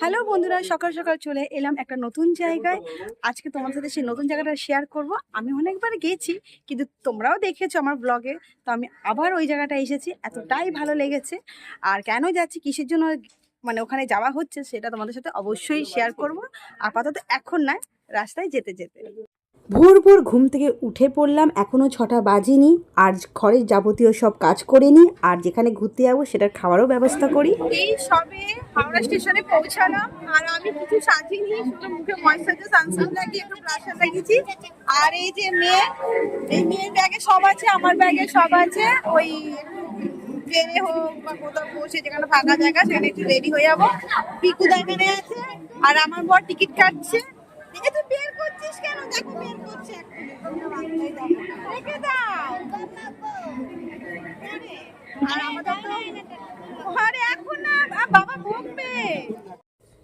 Hello বন্ধুরা সকাল সকাল চলে এলাম একটা নতুন জায়গায়। আজকে তোমার সাথে সেই নতুন জায়গাটা শেয়ার করব। আমি অনেকবার গেছি কিন্তু তোমরাও দেখেছ আমার ব্লগে তো আমি আবার ওই জায়গাটা এসেছি এতটাই ভালো লেগেছে। আর কেন যাচ্ছি কিসের জন্য মানে ওখানে যাওয়া হচ্ছে সেটা তোমাদের সাথে অবশ্যই শেয়ার করব। আপাতত এখন নয় রাস্তায় যেতে যেতে। ভোর ভোর ঘুম থেকে উঠে পড়লাম এখনও ছটা বাজেনি, আর ঘরের যাবতীয় সব কাজ করে নিই, আর যেখানে ঘুরতে যাব সেটার খাওয়ারও ব্যবস্থা করি। এই সবে হাওড়া স্টেশনে পৌঁছালাম, আর আমি কিছু সাজিনি শুধু মুখে ময়শ্চারাইজার সানস্ক্রিন লাগিয়ে একটু লাগিয়েছি। আর এই যে মেয়ে, এই মেয়ের ব্যাগে সব আছে, আমার ব্যাগে সব আছে। ওই ট্রেনে হোক বা কোথাও বসে যেখানে ফাঁকা জায়গা, সেখানে একটু রেডি হয়ে যাব। পিকুদা এখানে আছে, আর আমার বর টিকিট কাটছে। তুই বের করছিস কেন? দেখো বের করছে। রেখে দাও। আর আমাদের তো এখন না বাবা বকবে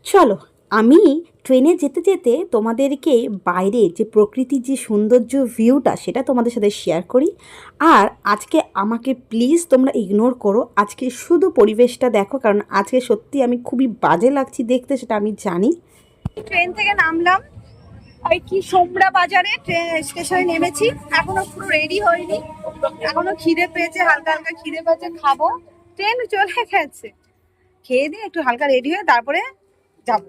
চলো আমি ট্রেনে যেতে যেতে তোমাদেরকে বাইরে যে প্রকৃতির যে সৌন্দর্য ভিউটা সেটা তোমাদের সাথে শেয়ার করি। আর আজকে আমাকে প্লিজ তোমরা ইগনোর করো। আজকে শুধু পরিবেশটা দেখো কারণ আজকে সত্যি আমি খুবই বাজে লাগছি দেখতে সেটা আমি জানি। ট্রেন থেকে নামলাম। ওই কি, সোমরা বাজারে ট্রেন স্টেশনে নেমেছি। এখনও পুরো রেডি হয়নি। এখনও খিদে পেয়েছে, হালকা হালকা খিদে পেয়েছে, খাব। ট্রেন চলে গেছে। খেয়ে দিয়ে একটু হালকা রেডি হয়ে তারপরে যাব।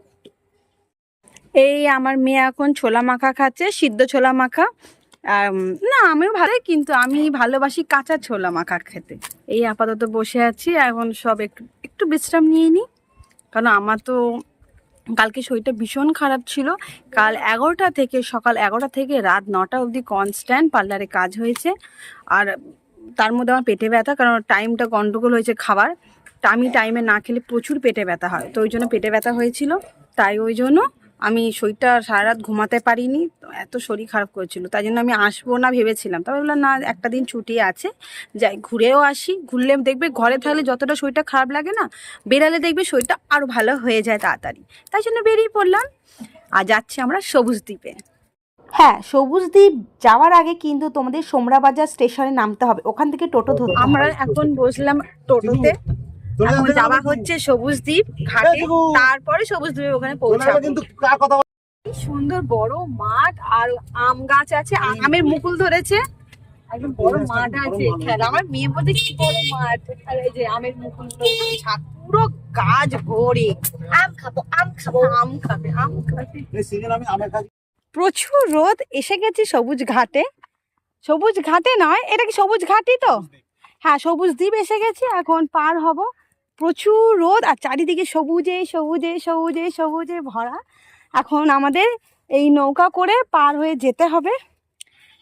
এই আমার মেয়ে এখন ছোলা মাখা খাচ্ছে, সিদ্ধ ছোলা মাখা। না, আমিও ভালোই, কিন্তু আমি ভালোবাসি কাঁচা ছোলা মাখা খেতে। এই আপাতত বসে আছি, এখন সব একটু একটু বিশ্রাম নিয়ে নিই কারণ আমার তো কালকে শরীরটা ভীষণ খারাপ ছিল। কাল এগারোটা থেকে, সকাল এগারোটা থেকে রাত নটা অবধি কনস্ট্যান্ট পার্লারে কাজ হয়েছে। আর তার মধ্যে আমার পেটে ব্যথা, কারণ টাইমটা গন্ডগোল হয়েছে খাবার। আমি টাইমে না খেলে প্রচুর পেটে ব্যথা হয়, তো ওই জন্য পেটে ব্যথা হয়েছিল। তাই ওই জন্য আমি শরীরটা সারা রাত ঘুমাতে পারিনি এত শরীর খারাপ করেছিল তাই জন্য আমি আসব না ভেবেছিলাম। তবে বললাম না একটা দিন ছুটি আছে যাই ঘুরেও আসি ঘুরলে দেখবে ঘরে থাকলে যতটা শরীরটা খারাপ লাগে না বেরালে দেখবে শরীরটা আরও ভালো হয়ে যায় তাড়াতাড়ি। তাই জন্য বেরিয়ে পড়লাম। আর যাচ্ছি আমরা সবুজ দ্বীপে। হ্যাঁ সবুজ দ্বীপ যাওয়ার আগে কিন্তু তোমাদের সোমরাবাজার স্টেশনে নামতে হবে ওখান থেকে টোটো ধরতে আমরা এখন বসলাম টোটোতে। এখন যাওয়া হচ্ছে সবুজ দ্বীপ ঘাটে। তারপরে সবুজ দ্বীপে ওখানে পৌঁছাবো। কিন্তু সুন্দর বড় মাঠ আর আম গাছ আছে। আমের মুকুল ধরেছে। একদম বড় মাঠ আছে। খেলা। আমার মেয়ে বলতে কি বড় মাঠ? আর এই যে আমের মুকুল ছাদ পুরো গাছ ভরে। আম খাব আম খাব। আম খাবে আম খাবে। আমি আমের কাজ প্রচুর রোদ এসে গেছে সবুজ ঘাটে। সবুজ ঘাটে নয় এটা কি সবুজ ঘাটই তো? হ্যাঁ সবুজ দ্বীপ এসে গেছে। এখন পার হব। প্রচুর রোদ আর চারিদিকে সবুজে সবুজে সবুজে সবুজে ভরা। এখন আমাদের এই নৌকা করে পার হয়ে যেতে হবে।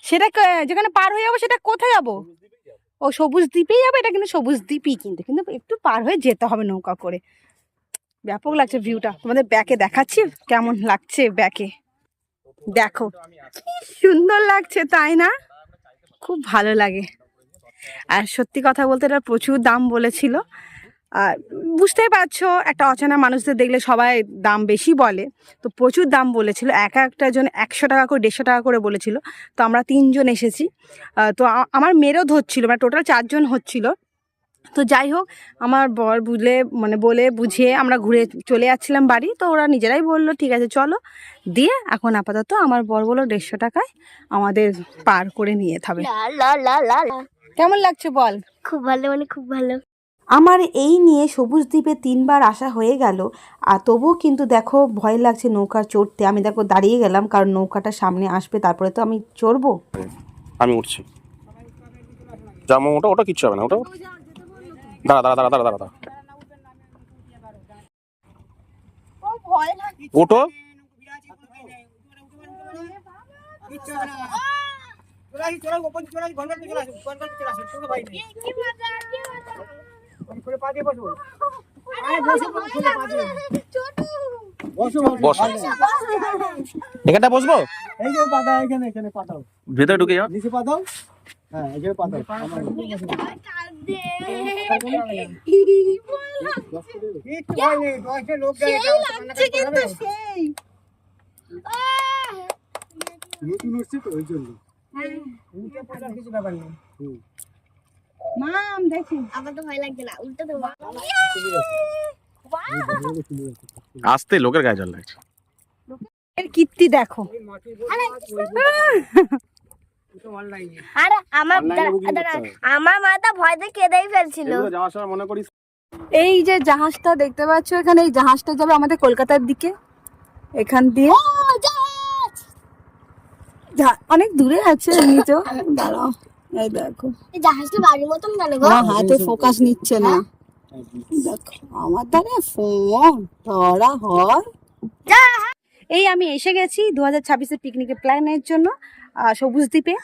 সেটা যেখানে পার হয়ে যাব সেটা কোথায় যাব? ও সবুজ দ্বীপেই যাবে? এটা কিন্তু সবুজ দ্বীপই কিন্তু কিন্তু একটু পার হয়ে যেতে হবে নৌকা করে। ব্যাপক লাগছে ভিউটা তোমাদের ব্যাকে দেখাচ্ছি কেমন লাগছে ব্যাকে। দেখো কি সুন্দর লাগছে তাই না? খুব ভালো লাগে। আর সত্যি কথা বলতে এটা প্রচুর দাম বলেছিল। আর বুঝতেই পারছ একটা অচেনা মানুষদের দেখলে সবাই দাম বেশি বলে। তো প্রচুর দাম বলেছিল এক একটা জন একশো টাকা করে দেড়শো টাকা করে বলেছিল। তো আমরা তিনজন এসেছি। তো আমার মেয়েরও ধরছিল মানে টোটাল চারজন হচ্ছিল। তো যাই হোক আমার বর বুঝলে মানে বলে বুঝিয়ে আমরা ঘুরে চলে যাচ্ছিলাম বাড়ি। তো ওরা নিজেরাই বলল ঠিক আছে চলো। দিয়ে এখন আপাতত আমার বর বলল দেড়শো টাকায় আমাদের পার করে নিয়ে যেতে হবে। কেমন লাগছে বল? খুব ভালো মানে খুব ভালো। আমার এই নিয়ে সবুজ দ্বীপে তিনবার আসা হয়ে গেল আর তবুও কিন্তু দেখো ভয় লাগছে নৌকা চড়তে। আমি দেখো দাঁড়িয়ে গেলাম কারণ নৌকাটা সামনে আসবে তারপরে তো আমি চড়বো। আমি উঠছি। মামা ওটা ওটা কিচ্ছু হবে না ওটা দাঁড়া দাঁড়া দাঁড়া দাঁড়া দাঁড়া দাঁড়া। ওটো বসো। বসো এখানটা বসবো? এই যে পাতা এখানে এখানে পাতাও। ভেতরে ঢুকে যাও। নিচে পাতাও? হ্যাঁ এখানে পাতাও। নতুন হচ্ছে তো ওই জন্য। কিছু ব্যাপার নেই। মাম দেখি। আমার তো ভয় লাগছে না উল্টো দেবো। আসতে লোকের গায়ে জল লাগছে। এর কীর্তি দেখো। আরে আমার। আমার মাথা ভয়তে কেঁদেই ফেলছিল। যাওয়ার সময় মনে করিস। এই যে জাহাজটা দেখতে পাচ্ছ এখানে এই জাহাজটা যাবে আমাদের কলকাতার দিকে। এখান দিয়ে। অনেক দূরে আছে এমনি তো দাঁড়াও। এই দেখো। এই জাহাজটা বাড়ির মতন কেন গো? হাতে ফোকাস নিচ্ছে না। দেখো আমার দ্বারা ফোন ধরা হয়। এই আমি এসে গেছি দু হাজার ছাব্বিশে পিকনিকের প্ল্যানের জন্য সবুজ দ্বীপে।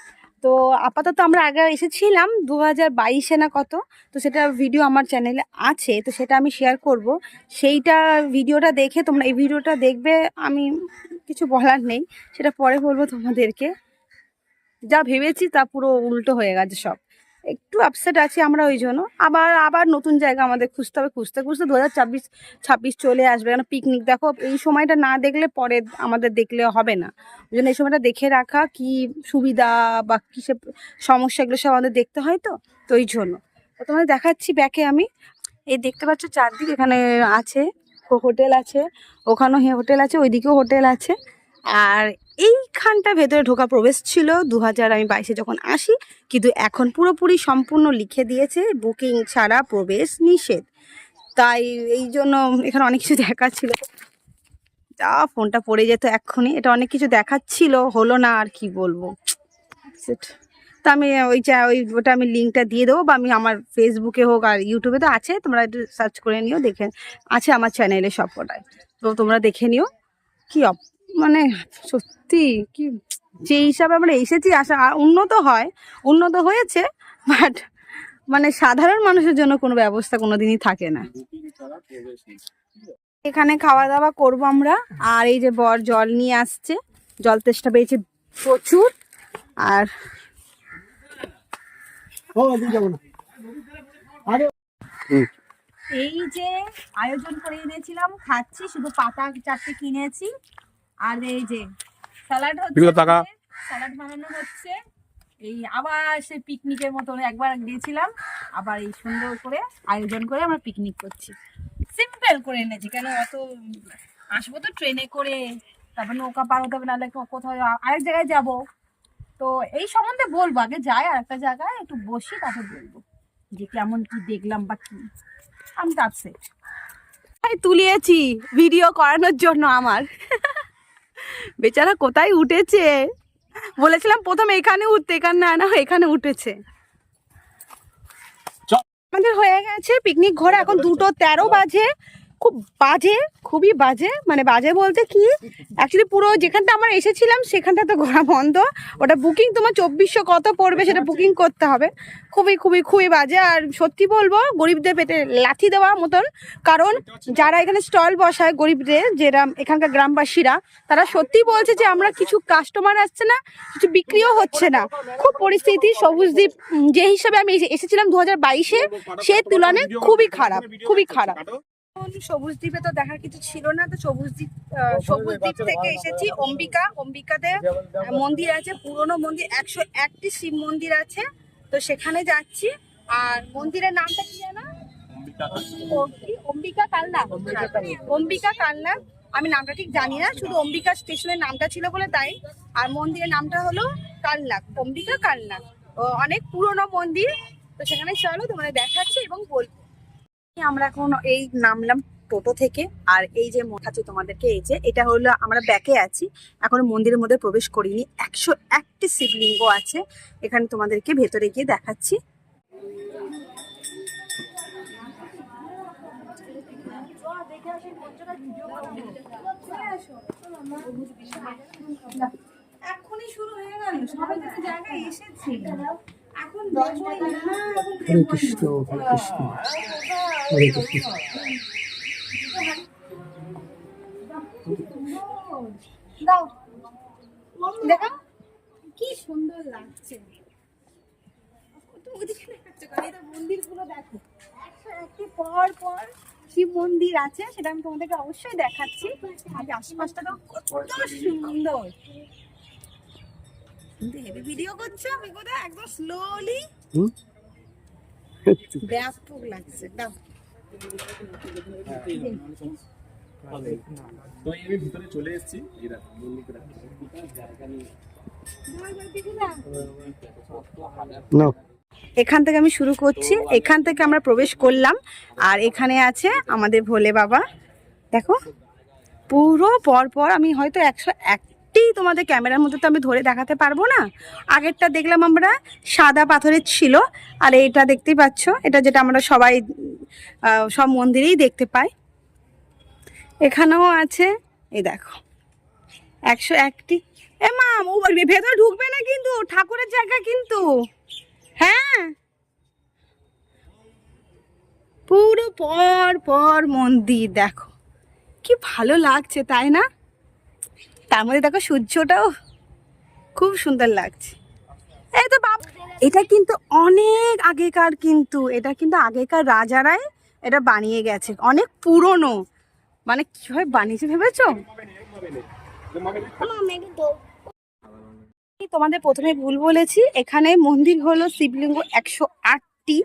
তো আপাতত আমরা আগে এসেছিলাম দু হাজার বাইশে না কত তো সেটা ভিডিও আমার চ্যানেলে আছে তো সেটা আমি শেয়ার করব। সেইটা ভিডিওটা দেখে তোমরা এই ভিডিওটা দেখবে আমি কিছু বলার নেই সেটা পরে বলব তোমাদেরকে। যা ভেবেছি তা পুরো উল্টো হয়ে গেছে সব। একটু আপসেট আছি আমরা ওই জন্য। আবার আবার নতুন জায়গা আমাদের খুঁজতে হবে, খুঁজতে খুঁজতে দু হাজার ছাব্বিশ ছাব্বিশ চলে আসবে। কেন পিকনিক দেখো, এই সময়টা না দেখলে পরে আমাদের দেখলে হবে না। ওই জন্য এই সময়টা দেখে রাখা কি সুবিধা বা কিসে সমস্যা এগুলো সব আমাদের দেখতে হয় তো তো ওই জন্য। তোমাদের দেখাচ্ছি ব্যাকে আমি। এই দেখতে পাচ্ছ চারদিক এখানে আছে, হোটেল আছে, ওখানেও হোটেল আছে, ওইদিকেও হোটেল আছে। আর এইখানটা ভেতরে ঢোকা প্রবেশ ছিল। দু হাজার আমি বাইশে যখন আসি, কিন্তু এখন পুরোপুরি সম্পূর্ণ লিখে দিয়েছে, বুকিং ছাড়া প্রবেশ নিষেধ। তাই এই জন্য এখানে অনেক কিছু দেখাচ্ছিল যা, ফোনটা পড়ে যেত এক্ষুনি। এটা অনেক কিছু দেখাচ্ছিল, হলো না আর কি বলব. তা আমি ওই চা ওই ওটা আমি লিঙ্কটা দিয়ে দেবো, বা আমি আমার ফেসবুকে হোক আর ইউটিউবে তো আছে, তোমরা একটু সার্চ করে নিও, দেখে আছে আমার চ্যানেলে সব কটাই তো তোমরা দেখে নিও, কি মানে সত্যি কি যে হিসাবে আমরা এসেছি আসা আর উন্নত হয় উন্নত হয়েছে বাট মানে সাধারণ মানুষের জন্য কোনো ব্যবস্থা কোনোদিনই থাকে না। এখানে খাওয়া দাওয়া করব আমরা আর এই যে বর জল নিয়ে আসছে জল তেষ্টা পেয়েছে প্রচুর আরে এই যে আয়োজন করে এনেছিলাম খাচ্ছি শুধু পাতা চারটে কিনেছি। আর এই যে স্যালাড হচ্ছে স্যালাড বানানো হচ্ছে। এই আবার সে পিকনিকের মতো একবার গিয়েছিলাম। আবার এই সুন্দর করে আয়োজন করে আমরা পিকনিক করছি। সিম্পল করে এনেছি। কেন অত আসব তো ট্রেনে করে। তারপর নৌকা পার হতে হবে নাহলে কোথাও আরেক জায়গায় যাব। তো এই সম্বন্ধে বলব। আগে যাই আর একটা জায়গায় একটু বসি তারপর বলব যে কেমন কি দেখলাম বা কি। আমি তো আপসেট তুলিয়েছি ভিডিও করানোর জন্য আমার। বেচারা কোথায় উঠেছে বলেছিলাম প্রথম এখানে উঠতে এখানে না না এখানে উঠেছে। আমাদের হয়ে গেছে পিকনিক ঘরে এখন দুটো তেরো বাজে খুব বাজে, খুবই বাজে। মানে বাজে বলতে কি অ্যাকচুয়ালি পুরো যেখানটা আমরা এসেছিলাম, সেখানটা তো ঘোরা বন্ধ। ওটা বুকিং তোমার চব্বিশশো কত পড়বে সেটা বুকিং করতে হবে। খুবই খুবই খুবই বাজে। আর সত্যি বলব, গরিবদের পেটে লাথি দেওয়া মতন। কারণ যারা এখানে স্টল বসায় গরিবদের, যেরা এখানকার গ্রামবাসীরা, তারা সত্যি বলছে যে আমরা কিছু কাস্টমার আসছে না, কিছু বিক্রিও হচ্ছে না। খুব পরিস্থিতি সবুজদ্বীপ যে হিসাবে আমি এসেছিলাম দু হাজার বাইশে, সে তুলনায় খুবই খারাপ খুবই খারাপ। সবুজ দ্বীপে তো দেখার কিছু ছিল না তো সবুজ দ্বীপ সবুজ দ্বীপ থেকে এসেছি অম্বিকা অম্বিকাতে মন্দির আছে পুরনো মন্দির একশো একটি শিব মন্দির আছে তো সেখানে যাচ্ছি। আর মন্দিরের নামটা কি জানো? অম্বিকা কালনাথ অম্বিকা কালনাথ আমি নামটা ঠিক জানি না শুধু অম্বিকা স্টেশনের নামটা ছিল বলে তাই। আর মন্দিরের নামটা হলো কালনাথ অম্বিকা কালনাথ ও, অনেক পুরনো মন্দির। তো সেখানে চলো তোমাদের দেখাচ্ছি এবং বলব আমরা এখন এই নামলাম টোটো থেকে। আর এই যে দেখাচ্ছি তোমাদেরকে, এই যে এটা হলো আমরা ব্যাকে আছি। এখন মন্দিরের মধ্যে প্রবেশ করিনি। একশো একটি শিবলিঙ্গ আছে। এখানে তোমাদেরকে ভেতরে গিয়ে দেখাচ্ছি। এখনই শুরু হয়ে গেল। সবাই জায়গায় এসেছি। এখন হরে কৃষ্ণ হরে কৃষ্ণ। হরে কৃষ্ণ। কি সুন্দর লাগছে। পর পর শিব মন্দির আছে সেটা আমি তোমাদেরকে অবশ্যই দেখাচ্ছি। আর আশপাশটা তো কত সুন্দর। হেভি ভিডিও করছে আমি কোথায় একদম স্লোলি ব্যাপক লাগছে দাও। তো আমি ভিতরে চলে এসেছি। এখান থেকে আমি শুরু করছি। এখান থেকে আমরা প্রবেশ করলাম। আর এখানে আছে আমাদের ভোলে বাবা। দেখো পুরো পর পর আমি হয়তো একশো এক একটি তোমাদের ক্যামেরার মধ্যে তো আমি ধরে দেখাতে পারব না। আগেরটা দেখলাম আমরা সাদা পাথরের ছিল, আর এটা দেখতেই পাচ্ছ, এটা যেটা আমরা সবাই সব মন্দিরেই দেখতে পাই। এখানেও আছে, এই দেখো, একশো একটি। এ মা ও ভেতরে ঢুকবে না কিন্তু, ঠাকুরের জায়গা কিন্তু। হ্যাঁ। পুরো পর পর মন্দির, দেখো। কি ভালো লাগছে, তাই না? তার মধ্যে দেখো সূর্যটাও খুব সুন্দর লাগছে। এই তো বাপ এটা কিন্তু অনেক আগেকার কিন্তু এটা কিন্তু আগেকার রাজারাই এটা বানিয়ে গেছে অনেক পুরনো। মানে কীভাবে বানিয়েছে ভেবেছো? তোমাদের প্রথমে ভুল বলেছি এখানে মন্দির হলো শিবলিঙ্গ একশো আট আটটি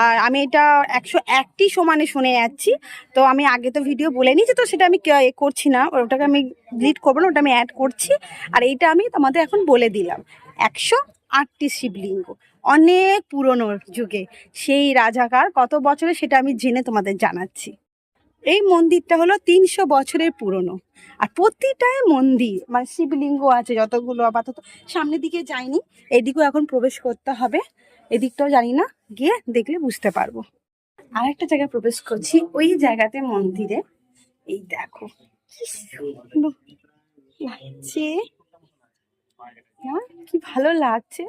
আর আমি এটা একশো একটি সমানে শুনে যাচ্ছি। তো আমি আগে তো ভিডিও বলে নিয়েছি, তো সেটা আমি এ করছি না। ওটাকে আমি ডিলিট করব না, ওটা আমি অ্যাড করছি। আর এইটা আমি তোমাদের এখন বলে দিলাম। একশো আটটি শিবলিঙ্গ। অনেক পুরনো যুগে। সেই রাজাকার কত বছরে সেটা আমি জেনে তোমাদের জানাচ্ছি। এই মন্দিরটা হলো তিনশো বছরের পুরনো। আর প্রতিটায় মন্দির মানে শিবলিঙ্গ আছে যতগুলো আপাতত। সামনের দিকে যাইনি, এদিকেও এখন প্রবেশ করতে হবে। এদিকটাও জানি না, গিয়ে দেখলে বুঝতে পারব। আর একটা জায়গায় প্রবেশ করছি, ওই জায়গাতে মন্দিরে। এই দেখো, কি লাগছে। কি ভালো লাগছে?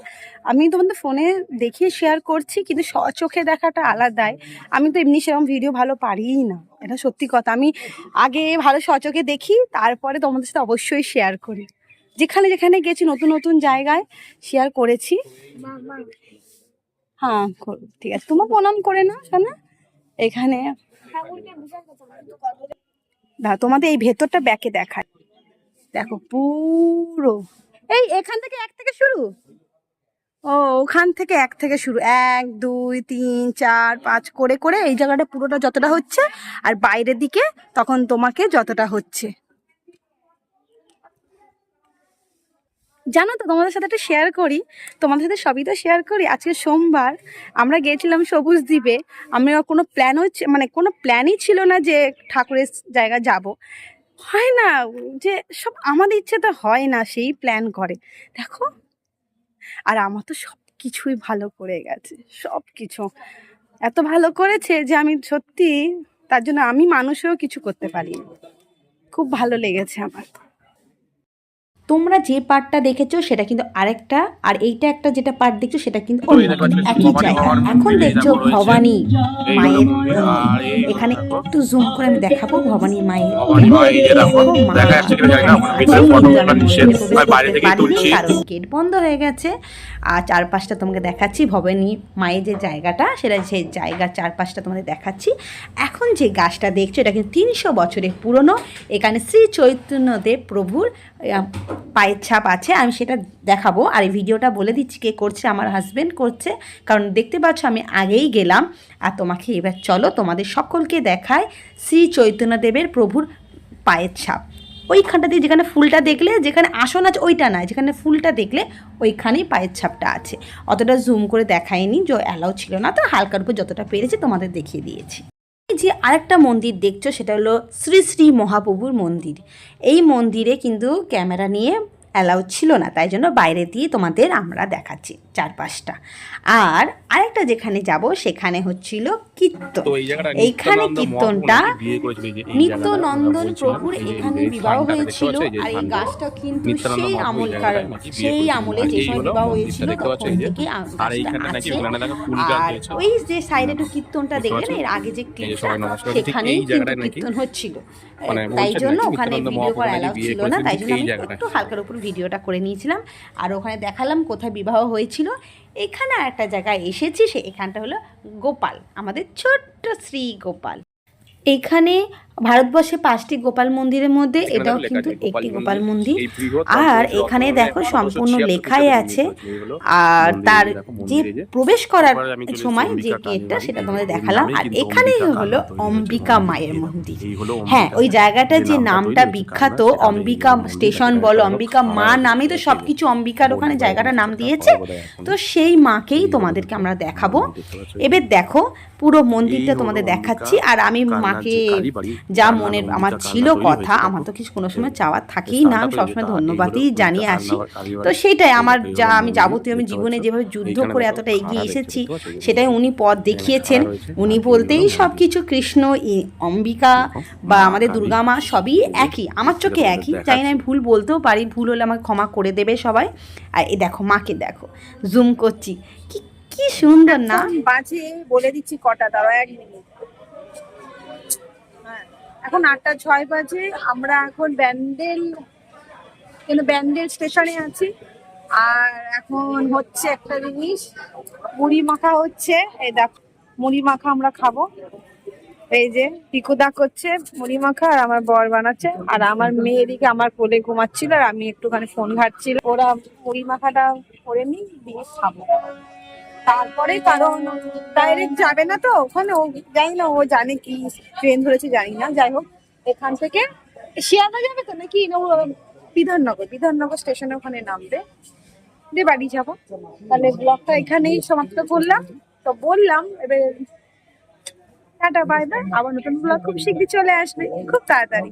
আমি তোমাদের ফোনে দেখিয়ে শেয়ার করছি, কিন্তু চোখে দেখাটা আলাদাই। আমি তো এমনি সেরকম ভিডিও ভালো পারিই না। এটা সত্যি কথা। আমি আগে ভালো সচোখে দেখি, তারপরে তোমাদের সাথে অবশ্যই শেয়ার করি। যেখানে যেখানে গেছি, নতুন নতুন জায়গায় শেয়ার করেছি। হ্যাঁ ঠিক আছে। তোমার প্রণাম করে না শোনা এখানে তোমাদের এই ভেতরটা ব্যাকে দেখায়। দেখো, পুরো এই, এখান থেকে এক থেকে শুরু? ও, ওখান থেকে এক থেকে শুরু। এক, দুই, তিন, চার, পাঁচ, করে করে এই জায়গাটা পুরোটা যতটা হচ্ছে আর বাইরের দিকে তখন তোমাকে যতটা হচ্ছে। জানো তো, তোমাদের সাথে একটা শেয়ার করি। তোমাদের সাথে সবই তো শেয়ার করি। আজকে সোমবার, আমরা গিয়েছিলাম সবুজ দ্বীপে। আমরা কোনো প্ল্যানও মানে কোনো প্ল্যানই ছিল না যে ঠাকুরের জায়গা যাব। হয় না। যে সব আমাদের ইচ্ছে তো হয় না সেই প্ল্যান করে। দেখো? আর আমার তো সব কিছুই ভালো করে গেছে। সব কিছু এত ভালো করেছে যে আমি সত্যি তার জন্য আমি মানুষেও কিছু করতে পারি খুব ভালো লেগেছে আমার। তোমরা যে পার্টটা দেখেছ সেটা কিন্তু আরেকটা আর এইটা একটা যেটা পার্ট দেখছ সেটা কিন্তু একই জায়গা এখন দেখছ ভবানী মায়ের। এখানে একটু জুম করে আমি দেখাবো ভবানী মায়ের। গেট বন্ধ হয়ে গেছে। আর চারপাশটা তোমাকে দেখাচ্ছি ভবানী মায়ের যে জায়গাটা, সেটা সেই জায়গার চারপাশটা তোমাদের দেখাচ্ছি। এখন যে গাছটা দেখছ, এটা কিন্তু তিনশো বছরের পুরনো। এখানে শ্রী চৈতন্যদেব প্রভুর পায়ের ছাপ আছে। আমি সেটা দেখাবো। আর এই ভিডিওটা বলে দিচ্ছি কে করছে, আমার হাজব্যান্ড করছে। কারণ দেখতে পাচ্ছ, আমি আগেই গেলাম। আর তোমাকে এবার চলো, তোমাদের সকলকে দেখায় শ্রী চৈতন্যদেবের প্রভুর পায়ের ছাপ। ওইখানটা দিয়ে যেখানে ফুলটা দেখলে, যেখানে আসন আছে ওইটা নয় যেখানে ফুলটা দেখলে ওইখানেই পায়ের ছাপটা আছে। অতটা জুম করে দেখায়নি, যে অ্যালাউ ছিল না, তো হালকার উপর যতটা পেরেছে তোমাদের দেখিয়ে দিয়েছি। যে আরেকটা মন্দির দেখছ, সেটা হলো শ্রী শ্রী মহাপ্রভুর মন্দির। এই মন্দিরে কিন্তু ক্যামেরা নিয়ে অ্যালাউ ছিল না তাই জন্য বাইরে দিয়ে তোমাদের আমরা দেখাচ্ছি চারপাশটা। আর আরেকটা যেখানে যাব সেখানে হচ্ছিল কীর্তন। এইখানে কীর্তনটা মহাপ্রভু নাকি বিয়ে করেছিল এই যে এই নিত্যনন্দন জায়গাটা প্রভুর এখানে বিবাহ হয়েছিল। আর এই গাছটা কিন্তু সেই আমলকার সেই আমলে যে সময় বিবাহ হয়েছিল তখন থেকে আর। ওই যে সাইডে একটু কীর্তনটা দেখলেন এর আগে যে ক্লিপটা সেখানেই কিন্তু কীর্তন হচ্ছিল। মানে তাই জন্য ওখানে ভিডিও করা অ্যালাউ ছিল না তাই জন্য আমি একটু হালকার উপর ভিডিওটা করে নিয়েছিলাম। আর ওখানে দেখালাম কোথায় বিবাহ হয়েছিল। এখানে একটা জায়গায় এসেছি, সে এখানটা হলো গোপাল, আমাদের ছোট্ট শ্রী গোপাল। এখানে ভারতবর্ষে পাঁচটি গোপাল মন্দিরের মধ্যে এটাও কিন্তু একটি গোপাল মন্দির আর এখানে দেখো সম্পূর্ণ লেখাই আছে আর তার যে প্রবেশ করার সময় যে গেটটা সেটা তোমাদের দেখালাম। আর এখানেই হলো অম্বিকা মায়ের মন্দির। হ্যাঁ ওই জায়গাটা যে নামটা বিখ্যাত অম্বিকা স্টেশন বলো অম্বিকা মা নামে তো। সব কিছু অম্বিকার ওখানে বলতে জায়গাটার নাম দিয়েছে। তো সেই মাকেই তোমাদেরকে আমরা দেখাবো। এবার দেখো পুরো মন্দিরটা তোমাদের দেখাচ্ছি আর আমি মাকে যে মনের আমার ছিল কথা আমার তো কিছু কোনো সময় চাওয়ার থাকেই না আমি সবসময় ধন্যবাদই জানিয়ে আসি। তো সেটাই আমার যা আমি যাবতীয় আমি জীবনে যেভাবে যুদ্ধ করে এতটা এগিয়ে এসেছি সেটাই উনি পথ দেখিয়েছেন। উনি বলতেই সব কিছু কৃষ্ণ অম্বিকা বা আমাদের দুর্গা মা সবই একই। আমার চোখে একই। জানি না আমি ভুল বলতেও পারি ভুল হলে আমাকে ক্ষমা করে দেবে সবাই। আর এই দেখো মাকে দেখো জুম করছি। কি কি সুন্দর না বাজে বলে দিচ্ছি কটা দাঁড়া এক মিনিট এখন আটটা ছয় বাজে, আমরা এখন ব্যান্ডেল, কিন্তু ব্যান্ডেল স্টেশনে আছি। আর এখন হচ্ছে একটা জিনিস, মুড়ি মাখা হচ্ছে। এই দেখ, মুড়ি মাখা আমরা খাব। এই যে টিকুদা করছে মুড়ি মাখা, আর আমার বর বানাচ্ছে। আর আমার মেয়ে এদিকে আমার কোলে ঘুমাচ্ছিল, আর আমি একটুখানি ফোন ঘাটছিল। ওরা মুড়ি মাখাটা করে নি দিয়ে খাব। তারপরে কারণ ডাইরেক্ট যাবে না তো, ওখানে ও জানি না, ও জানে কি ট্রেন ধরেছে, জানি না। যাই হোক, এখান থেকে শিয়ালদা যাবে তো নাকি? বিধাননগর বিধাননগর স্টেশনে ওখানে নামবে। দিয়ে বাড়ি যাব। তাহলে ব্লগটা এখানেই সমাপ্ত করলাম। তো বললাম, এবার টাটা বাই বাই আবার নতুন ব্লগ খুব শীঘ্রই চলে আসবে। খুব তাড়াতাড়ি।